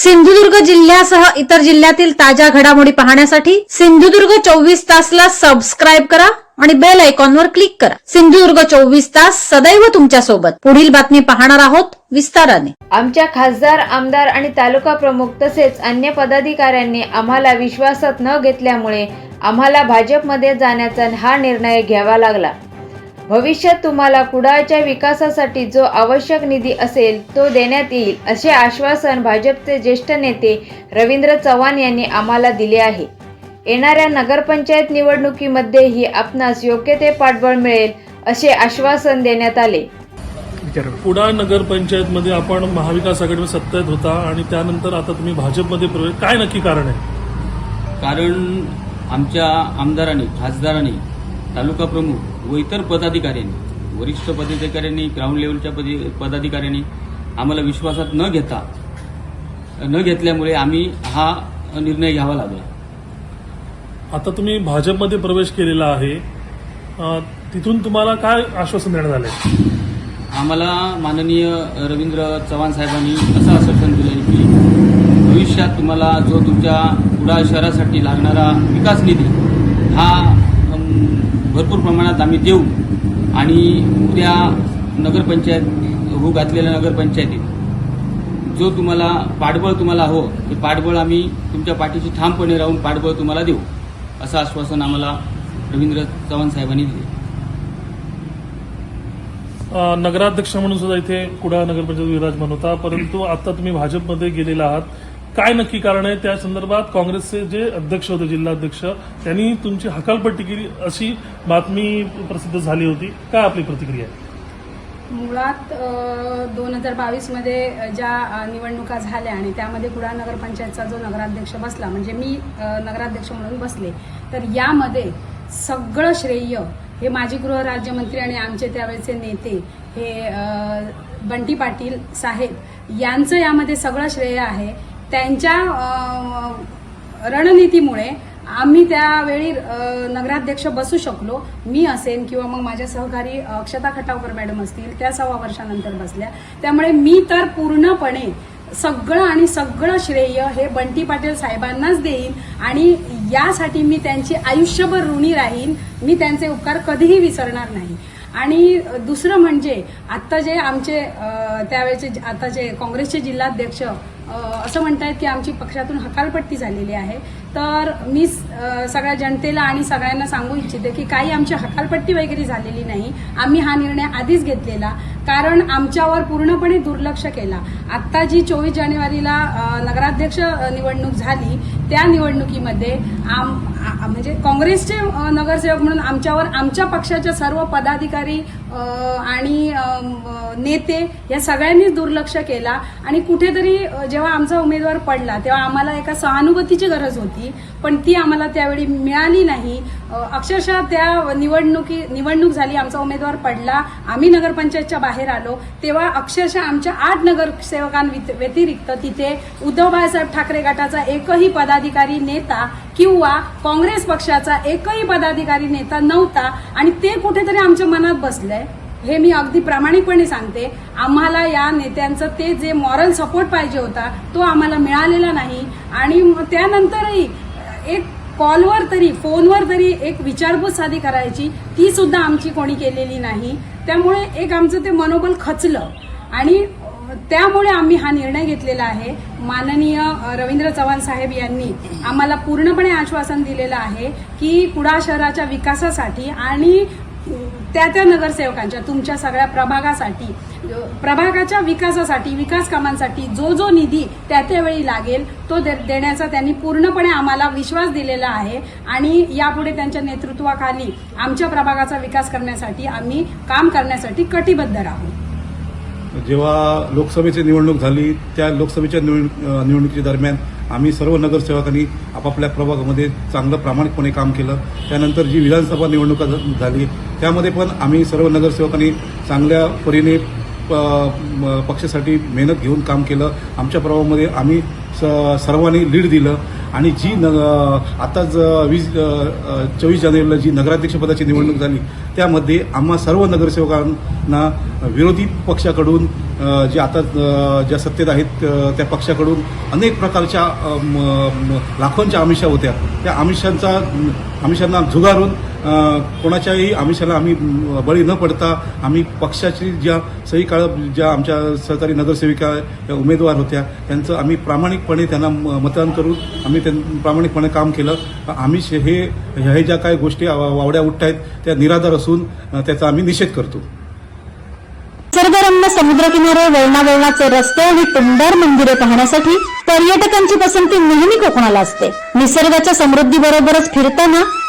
सिंधुदुर्ग जिल्ह्यासह इतर जिल्ह्यातील ताज्या घडामोडी पाहण्यासाठी सिंधुदुर्ग चोवीस तासला सबस्क्राईब करा आणि बेल आयकॉनवर क्लिक करा. सिंधुदुर्ग चोवीस तास सदैव तुमच्यासोबत पुढील बातमी पाहणार आहोत विस्ताराने. आमच्या खासदार आमदार आणि तालुका प्रमुख तसेच अन्य पदाधिकाऱ्यांनी आम्हाला विश्वासात न घेतल्यामुळे आम्हाला भाजपमध्ये जाण्याचा हा निर्णय घ्यावा लागला. भविष्यात तुम्हाला कुडाळच्या विकासासाठी जो आवश्यक निधी असेल तो देण्यात येईल असे आश्वासन भाजपचे ज्येष्ठ नेते रवींद्र चव्हाण यांनी आम्हाला दिले आहे. येणाऱ्या नगरपंचायत निवडणुकीमध्येही आपणास योग्य ते पाठबळ मिळेल असे आश्वासन देण्यात आले. कुडाळ नगरपंचायतमध्ये आपण महाविकास आघाडीमध्ये सत्तेत होता आणि त्यानंतर आता तुम्ही भाजपमध्ये प्रवेश काय नक्की कारण आहे? कारण आमच्या आमदारांनी खासदारांनी तालुका प्रमुख व इतर पदाधिकाऱ्यांनी वरिष्ठ पदाधिकाऱ्यांनी ग्राउंड लेवलच्या पदी पदाधिकाऱ्यांनी आम्हाला विश्वासात न घेता न घेतल्यामुळे आम्ही हा निर्णय घ्यावा लागला. आता तुम्ही भाजपमध्ये प्रवेश केलेला आहे. तिथून तुम्हाला काय आश्वासन देण्यात आले? आम्हाला माननीय रवींद्र चव्हाण साहेबांनी असं आश्वासन दिलं आहे की भविष्यात तुम्हाला जो तुमच्या कुडाळ शहरासाठी लागणारा विकास निधी हा भरपूर प्रमाणात आम्ही देऊ. आणि उद्या नगरपंचायत हो घातलेल्या नगरपंचायतीत जो तुम्हाला पाठबळ तुम्हाला हवं ते पाठबळ आम्ही तुमच्या पाठीशी ठामपणे राहून पाठबळ तुम्हाला देऊ असं आश्वासन आम्हाला रवींद्र चव्हाण साहेबांनी दिले. नगराध्यक्ष म्हणून सुद्धा इथे कुडाळ नगरपंचायत विराजमान होता परंतु आता तुम्ही भाजपमध्ये गेलेला आहात. काय नक्की कारण आहे? त्या संदर्भात काँग्रेसचे जे अध्यक्ष होते जिल्हाध्यक्ष त्यांनी तुमची हकालपट्टी केली अशी बातमी प्रसिद्ध झाली होती. काय आपली प्रतिक्रिया आहे? मुळात दोन हजार बावीसमध्ये ज्या निवडणुका झाल्या आणि त्यामध्ये कुडाळ नगरपंचायतचा जो नगराध्यक्ष बसला म्हणजे मी नगराध्यक्ष म्हणून बसले तर यामध्ये सगळं श्रेय हे माजी गृहराज्यमंत्री आणि आमचे त्यावेळेचे नेते हे बंटी पाटील साहेब यांचं यामध्ये सगळं श्रेय आहे. त्यांच्या रणनीतीमुळे आम्ही त्यावेळी नगराध्यक्ष बसू शकलो. मी असेन किंवा मग माझ्या सहकारी अक्षता खटावकर मॅडम असतील त्या सव्वा वर्षानंतर बसल्या. त्यामुळे मी तर पूर्णपणे सगळं आणि सगळं श्रेय हे बंटी पाटील साहेबांनाच देईन आणि यासाठी मी त्यांची आयुष्यभर ऋणी राहीन. मी त्यांचे उपकार कधीही विसरणार नाही. आणि दुसरं म्हणजे आत्ता जे आमचे त्यावेळेचे जे- आता जे काँग्रेसचे जिल्हाध्यक्ष असं म्हणतायत की आमची पक्षातून हकालपट्टी झालेली आहे. तर मी सगळ्या जनतेला आणि सगळ्यांना सांगू इच्छिते की काही आमची हकालपट्टी वगैरे झालेली नाही. आम्ही हा निर्णय आधीच घेतलेला. कारण आमच्यावर पूर्णपणे दुर्लक्ष केला. आत्ता जी चोवीस जानेवारीला नगराध्यक्ष निवडणूक झाली त्या निवडणुकीमध्ये आम म्हणजे काँग्रेसचे नगरसेवक म्हणून आमच्यावर आमच्या पक्षाच्या सर्व पदाधिकारी आणि नेते या सगळ्यांनीच दुर्लक्ष केला आणि कुठेतरी जेव्हा आमचा उमेदवार पडला तेव्हा आम्हाला एका सहानुभूतीची गरज होती पण ती आम्हाला त्यावेळी मिळाली नाही. अक्षरशः त्या निवडणुकी निवडणूक झाली आमचा उमेदवार पडला आम्ही नगरपंचायतच्या बाहेर आलो तेव्हा अक्षरशः आमच्या आठ नगरसेवकांव्यतिरिक्त तिथे उद्धव बाळासाहेब ठाकरे गटाचा एकही पदाधिकारी नेता किंवा काँग्रेस पक्षाचा एकही पदाधिकारी नेता नव्हता आणि ते कुठेतरी आमच्या मनात बसलंय हे मी अगदी प्रामाणिकपणे सांगते. आम्हाला या नेत्यांचं ते जे मॉरल सपोर्ट पाहिजे होता तो आम्हाला मिळालेला नाही. आणि त्यानंतरही एक कॉलवर तरी फोनवर तरी एक विचारपूस साधी करायची ती सुद्धा आमची कोणी केलेली नाही. त्यामुळे एक आमचं ते मनोबल खचलं. आणि त्यामुळे आम्ही हा निर्णय घेतलेला आहे. माननीय रवींद्र चव्हाण साहेब यांनी आम्हाला पूर्णपणे आश्वासन दिलेलं आहे की कुडा शहराच्या विकासासाठी आणि त्या त्या नगरसेवकांच्या तुमच्या सगळ्या प्रभागासाठी प्रभागाच्या विकासासाठी विकास कामांसाठी जो जो निधी त्या त्यावेळी लागेल तो दे- देण्याचा त्यांनी पूर्णपणे आम्हाला विश्वास दिलेला आहे. आणि यापुढे त्यांच्या नेतृत्वाखाली आमच्या प्रभागाचा विकास करण्यासाठी आम्ही काम करण्यासाठी कटिबद्ध राहू. जेव्हा लोकसभेची निवडणूक झाली त्या लोकसभेच्या निवड- निवडणुकी दरम्यान आम्ही सर्व नगरसेवकांनी आपापल्या प्रभागामध्ये चांगलं प्रामाणिकपणे काम केलं. त्यानंतर जी विधानसभा निवडणुका झाली त्यामध्ये पण आम्ही सर्व नगरसेवकांनी चांगल्या परीने प- पक्षासाठी मेहनत घेऊन काम केलं. आमच्या प्रभावामध्ये आम्ही स- सर्वांनी लीड दिलं. आणि जी न आताच वीस चोवीस जानेवारीला जी नगराध्यक्षपदाची निवडणूक झाली त्यामध्ये आम्हा सर्व नगरसेवकांना विरोधी पक्षाकडून जे आता ज्या सत्तेत आहेत त्या पक्षाकडून अनेक प्रकारच्या लाखोंच्या आमिषा होत्या. त्या आमिषांचा आमिषांना झुगारून कोणाच्याही आमिषाला आम्ही बळी न पडता आम्ही पक्षाची ज्या सही काळ ज्या आमच्या सहकारी नगरसेविका या उमेदवार होत्या त्यांचं आम्ही प्रामाणिकपणे त्यांना मतदान करून आम्ही त्यां प्रामाणिकपणे काम केलं. आम्ही हे हे ज्या काही गोष्टी वावड्या उठत आहेत त्या निराधार असून त्याचा आम्ही निषेध करतो. निसर्गरम्य समुद्रकिनारे वळणावळणाचे रस्ते आणि टुमदार मंदिरे पाहण्यासाठी पर्यटकांची पसंती नेहमी कोकणाला असते. निसर्गाच्या समृद्धी बरोबरच फिरताना